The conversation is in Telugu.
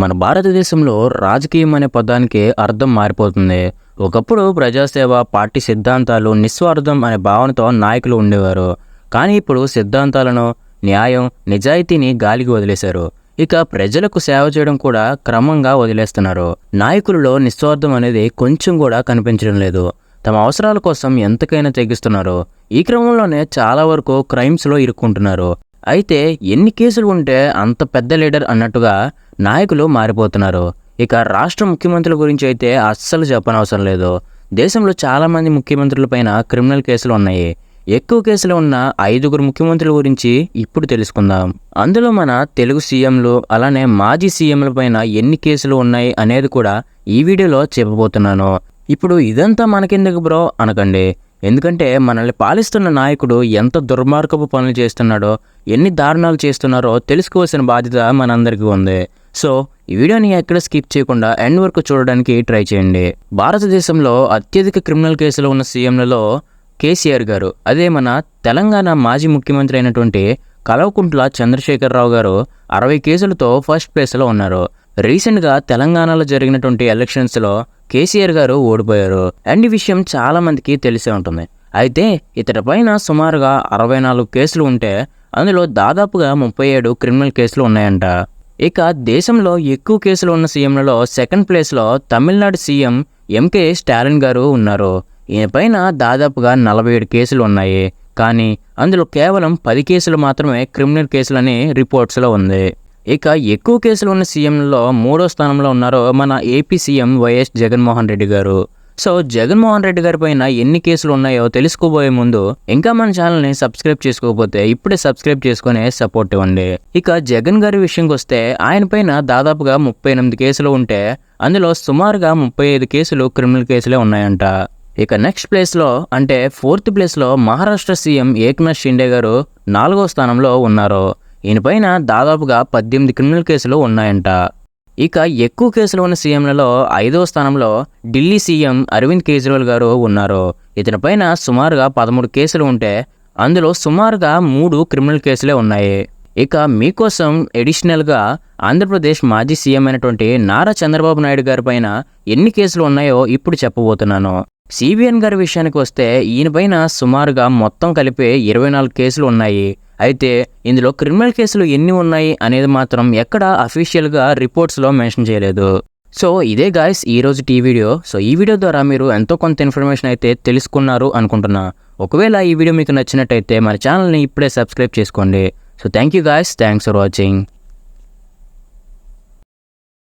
మన భారతదేశంలో రాజకీయం అనే పదానికి అర్థం మారిపోతుంది. ఒకప్పుడు ప్రజాసేవ పార్టీ సిద్ధాంతాలు నిస్వార్థం అనే భావనతో నాయకులు ఉండేవారు. కానీ ఇప్పుడు సిద్ధాంతాలను న్యాయం నిజాయితీని గాలికి వదిలేశారు. ఇక ప్రజలకు సేవ చేయడం కూడా క్రమంగా వదిలేస్తున్నారు. నాయకులలో నిస్వార్థం అనేది కొంచెం కూడా కనిపించడం లేదు. తమ అవసరాల కోసం ఎంతకైనా తెగిస్తున్నారు. ఈ క్రమంలోనే చాలా వరకు క్రైమ్స్లో ఇరుక్కుంటున్నారు. అయితే ఎన్ని కేసులు ఉంటే అంత పెద్ద లీడర్ అన్నట్టుగా నాయకులు మారిపోతున్నారు. ఇక రాష్ట్ర ముఖ్యమంత్రుల గురించి అయితే అస్సలు చెప్పనవసరం లేదు. దేశంలో చాలామంది ముఖ్యమంత్రులపైన క్రిమినల్ కేసులు ఉన్నాయి. ఎక్కువ కేసులు ఉన్న ఐదుగురు ముఖ్యమంత్రుల గురించి ఇప్పుడు తెలుసుకుందాం. అందులో మన తెలుగు సీఎంలు అలానే మాజీ సీఎంల పైన ఎన్ని కేసులు ఉన్నాయి అనేది కూడా ఈ వీడియోలో చెప్పబోతున్నాను. ఇప్పుడు ఇదంతా మనకెందుకు బ్రో? అనకండి. ఎందుకంటే మనల్ని పాలిస్తున్న నాయకుడు ఎంత దుర్మార్గపు పనులు చేస్తున్నాడో ఎన్ని దారుణాలు చేస్తున్నారో తెలుసుకోవాల్సిన బాధ్యత మనందరికీ ఉంది. సో ఈ వీడియోని ఎక్కడ స్కిప్ చేయకుండా ఎండ్ వరకు చూడడానికి ట్రై చేయండి. భారతదేశంలో అత్యధిక క్రిమినల్ కేసులు ఉన్న సీఎంలలో కేసీఆర్ గారు అదే మన తెలంగాణ మాజీ ముఖ్యమంత్రి అయినటువంటి కల్వకుంట్ల చంద్రశేఖరరావు గారు అరవై కేసులతో ఫస్ట్ ప్లేస్లో ఉన్నారు. రీసెంట్గా తెలంగాణలో జరిగినటువంటి ఎలక్షన్స్లో కేసీఆర్ గారు ఓడిపోయారు. అండ్ ఈ విషయం చాలా మందికి తెలిసే ఉంటుంది. అయితే ఇతడి పైన సుమారుగా అరవై నాలుగు కేసులు ఉంటే అందులో దాదాపుగా ముప్పై ఏడు క్రిమినల్ కేసులు ఉన్నాయంట. ఇక దేశంలో ఎక్కువ కేసులు ఉన్న సీఎంలలో సెకండ్ ప్లేస్లో తమిళనాడు సీఎం ఎంకే స్టాలిన్ గారు ఉన్నారు. ఈయన పైన దాదాపుగా నలభై ఏడు కేసులు ఉన్నాయి. కానీ అందులో కేవలం పది కేసులు మాత్రమే క్రిమినల్ కేసులని రిపోర్ట్స్లో ఉంది. ఇక ఎక్కువ కేసులు ఉన్న సీఎంలో మూడో స్థానంలో ఉన్నారు మన AP CM YS Jaganmohan Reddy garu. So Jaganmohan Reddy గారి పైన ఎన్ని కేసులు ఉన్నాయో తెలుసుకోబోయే ముందు ఇంకా మన ఛానల్ని సబ్స్క్రైబ్ చేసుకోకపోతే ఇప్పుడే సబ్స్క్రైబ్ చేసుకునే సపోర్ట్ ఇవ్వండి. ఇక జగన్ గారి విషయంకి వస్తే ఆయన పైన దాదాపుగా ముప్పై ఎనిమిది కేసులు ఉంటే అందులో సుమారుగా ముప్పై ఐదు కేసులు క్రిమినల్ కేసులే ఉన్నాయంట. ఇక నెక్స్ట్ ప్లేస్లో అంటే ఫోర్త్ ప్లేస్లో మహారాష్ట్ర సీఎం ఏక్నాథ్ షిండే గారు నాలుగో స్థానంలో ఉన్నారు. ఈయనపైన దాదాపుగా పద్దెనిమిది క్రిమినల్ కేసులు ఉన్నాయంట. ఇక ఎక్కువ కేసులు ఉన్న సీఎంలలో ఐదవ స్థానంలో ఢిల్లీ సీఎం అరవింద్ కేజ్రీవాల్ గారు ఉన్నారు. ఇతని పైన సుమారుగా పదమూడు కేసులు ఉంటే అందులో సుమారుగా మూడు క్రిమినల్ కేసులే ఉన్నాయి. ఇక మీకోసం ఎడిషనల్గా ఆంధ్రప్రదేశ్ మాజీ సీఎం అయినటువంటి నారా చంద్రబాబు నాయుడు గారి పైన ఎన్ని కేసులు ఉన్నాయో ఇప్పుడు చెప్పబోతున్నాను. సిబిఎన్ గారి విషయానికి వస్తే ఈయన పైన సుమారుగా మొత్తం కలిపి ఇరవై నాలుగు కేసులు ఉన్నాయి. అయితే ఇందులో క్రిమినల్ కేసులు ఎన్ని ఉన్నాయి అనేది మాత్రం ఎక్కడ అఫీషియల్గా రిపోర్ట్స్లో మెన్షన్ చేయలేదు. సో ఇదే గాయస్ ఈరోజు టీ వీడియో. సో ఈ వీడియో ద్వారా మీరు ఎంతో కొంత ఇన్ఫర్మేషన్ అయితే తెలుసుకున్నారు అనుకుంటున్నా. ఒకవేళ ఈ వీడియో మీకు నచ్చినట్టయితే మన ఛానల్ని ఇప్పుడే సబ్స్క్రైబ్ చేసుకోండి. So thank you guys thanks for watching